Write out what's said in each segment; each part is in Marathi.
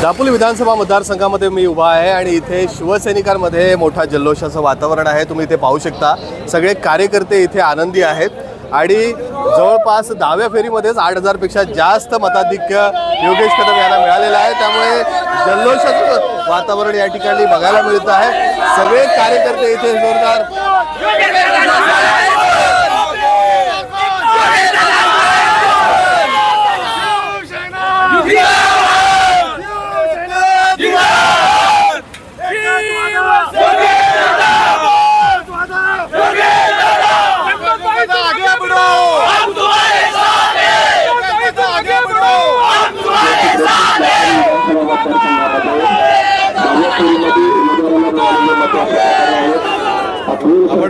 दापोली विधानसभा मतदारसंघामध्ये मी उभा आहे आणि इथे शिवसैनिकांमध्ये मोठा जल्लोषाचं वातावरण आहे. तुम्ही इथे पाहू शकता. सगळे कार्यकर्ते इथे आनंदी आहेत. आणि जवळपास दहाव्या फेरीमध्येच आठ हजारपेक्षा जास्त मताधिक्य योगेश कदम यांना मिळालेलं आहे. त्यामुळे जल्लोषाचं वातावरण या ठिकाणी बघायला मिळत आहे. सगळे कार्यकर्ते इथे जोरदार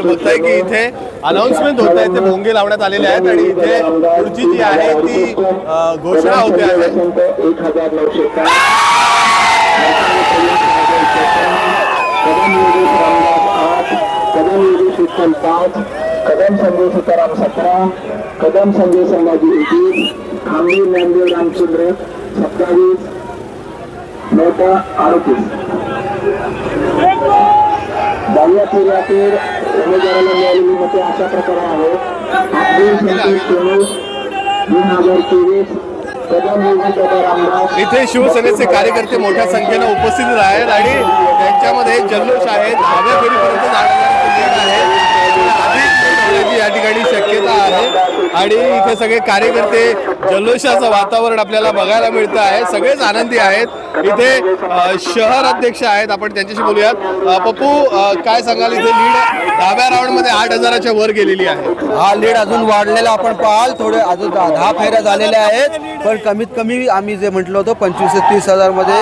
बघताय की इथे अनाऊन्समेंट होत आहे ते भोंगे लावण्यात आलेले आहेत आणि इथे पुढची जी आहे ती घोषणा होते आहे कदम संजय सीताराम सतरा कदम संजय संभाजी एकवीस खांबी ज्ञानदेव रामचंद्र सत्तावीस नौका अडतीस दहाव्या फेऱ्यातील उमेदवाराला मिळालेली मते अशा प्रकारे इथे शिवसेनेचे कार्यकर्ते मोठ्या संख्येनं उपस्थित आहेत आणि त्यांच्यामध्ये जल्लोष आहे. दहाव्या फेरीपर्यंत जाण्याची या ठिकाणी शक्यता आहे. आणि इथे सगळे कार्यकर्ते जल्लोषाचं वातावरण आपल्याला बघायला मिळतं आहे. सगळेच आनंदी आहेत. इथे शहर अध्यक्ष आहेत. आपण त्यांच्याशी बोलूयात. पप्पू काय सांगाल? इथे लीड दहाव्या राऊंडमध्ये आठ हजाराच्या वर गेलेली आहे. हा लीड अजून वाढलेला आपण पाहाल. थोडे अजून दहा फेऱ्या झालेल्या आहेत. पण कमीत कमी आम्ही जे म्हटलं होतं पंचवीस ते तीस हजारमध्ये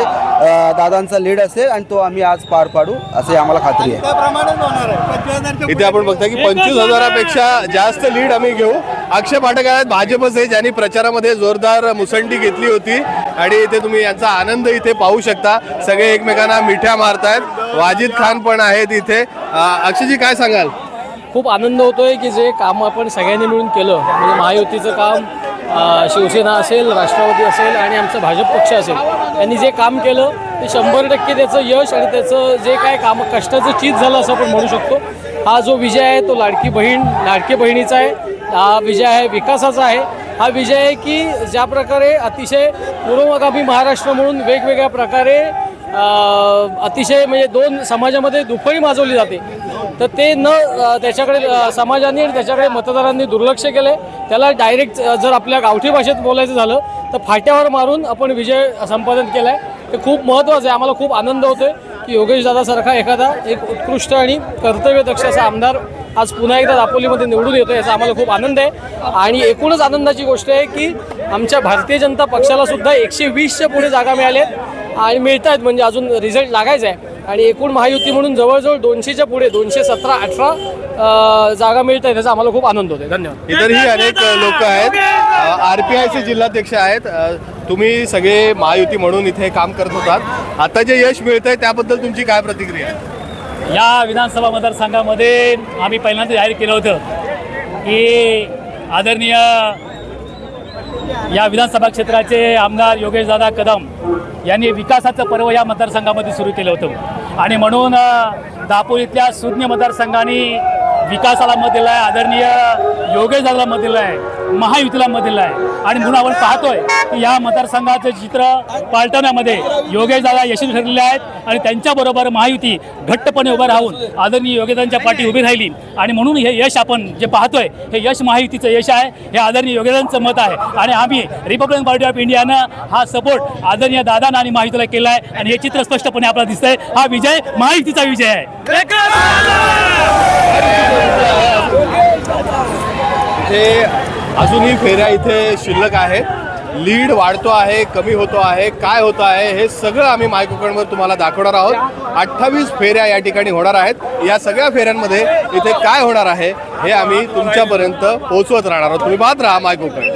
दादांचा लीड असेल आणि तो आम्ही आज पार पाडू असे आम्हाला खात्री आहे. इथे आपण बघता की पंचवीस हजारापेक्षा जास्त लीड आम्ही घेऊ. अक्षय पाठक आहेत भाजपचे ज्यांनी प्रचारामध्ये जोरदार मुसंडी घेतली होती. आणि इथे तुम्ही यांचा आनंद इथे पाहू शकता. सगळे एकमेकांना मिठ्या मारतायत. वाजिद खान पण आहेत इथे. अक्षयजी काय सांगाल? खूप आनंद होतोय की जे काम आपण सगळ्यांनी मिळून केलं म्हणजे महायुतीचं काम शिवसेना असेल राष्ट्रवादी असेल आणि आमचा भाजप पक्ष असेल. यांनी जे काम केलं ते शंभर टक्के त्याचं यश आणि त्याचं जे काय काम कष्टाचं चीज झालं असं आपण म्हणू शकतो. हा जो विजय आहे तो लाडकी बहीण लाडकी बहिणीचा आहे. हा विजय आहे विकासाचा आहे. हा विजय आहे की ज्या प्रकारे अतिशय पूर्वगामी महाराष्ट्र म्हणून वेगवेगळ्या प्रकारे अतिशय म्हणजे दोन समाजामध्ये दुफळी माजवली जाते. तर ते न त्याच्याकडे समाजाने आणि त्याच्याकडे मतदारांनी दुर्लक्ष केले. त्याला डायरेक्ट जर आपल्या गावठी भाषेत बोलायचं झालं तर फाट्यावर मारून आपण विजय संपादन केला आहे ते खूप महत्त्वाचं आहे. आम्हाला खूप आनंद होतोय की योगेश दादासारखा एखादा एक उत्कृष्ट आणि कर्तव्यदक्ष असा आमदार आज पुन्हा एकदा दापोलीमध्ये निवडून येतो याचा आम्हाला खूप आनंद आहे. आणि एकूणच आनंदाची गोष्ट आहे की आमच्या भारतीय जनता पक्षाला सुद्धा एकशे वीसच्या पुढे जागा मिळाल्या आहेत आणि मिळत आहेत म्हणजे अजून रिझल्ट लागायचा आहे आणि एकूण महायुती म्हणून जवळजवळ दोनशेच्या पुढे दोनशे सतरा अठरा जागा मिळत आहेत त्याचा आम्हाला खूप आनंद होतो धन्यवाद. इतरही अनेक लोक आहेत. आर पी आयचे जिल्हाध्यक्ष आहेत. तुम्ही सगळे महायुती म्हणून इथे काम करत होतात. आता जे यश मिळत आहे त्याबद्दल तुमची काय प्रतिक्रिया आहे? या विधानसभा मतदारसंघामध्ये आम्ही पहिल्यांदा जाहीर केलं होतं की आदरणीय या विधानसभा क्षेत्राचे आमदार योगेशदादा कदम यांनी विकासाचं पर्व या मतदारसंघामध्ये सुरू केलं होतं. आणि म्हणून दापोलीतल्या सुज्ञ मतदारसंघाने विकासाला मत दिलं आहे आदरणीय योगेशदादाला मत दिलं आहे महायुतीला मत दिलं आहे आणि म्हणून आपण पाहतोय की या मतदारसंघाचं चित्र पालटवण्यामध्ये योगेशदादा यशस्वी ठरलेले आहेत आणि त्यांच्याबरोबर महायुती घट्टपणे उभं राहून आदरणीय योगेदांच्या पाठी उभी राहिली. आणि म्हणून हे यश आपण जे पाहतोय हे यश महायुतीचं यश आहे हे आदरणीय योगेदांचं मत आहे. आणि आम्ही रिपब्लिकन पार्टी ऑफ इंडियानं हा सपोर्ट आदरणीय दादांना आणि महायुतीला केला आहे आणि हे चित्र स्पष्टपणे आपल्याला दिसतंय. हा विजय महायुतीचा विजय आहे. हे अजूनही फेऱ्या इथे शिल्लक आहेत. लीड वाढतो आहे कमी होतो आहे काय होतं आहे हे सगळं आम्ही माय कोकणवर तुम्हाला दाखवणार आहोत. अठ्ठावीस फेऱ्या या ठिकाणी होणार आहेत. या सगळ्या फेऱ्यांमध्ये इथे काय होणार आहे हे आम्ही तुमच्यापर्यंत पोहोचवत राहणार आहोत. तुम्ही पाहत राहा माय कोकण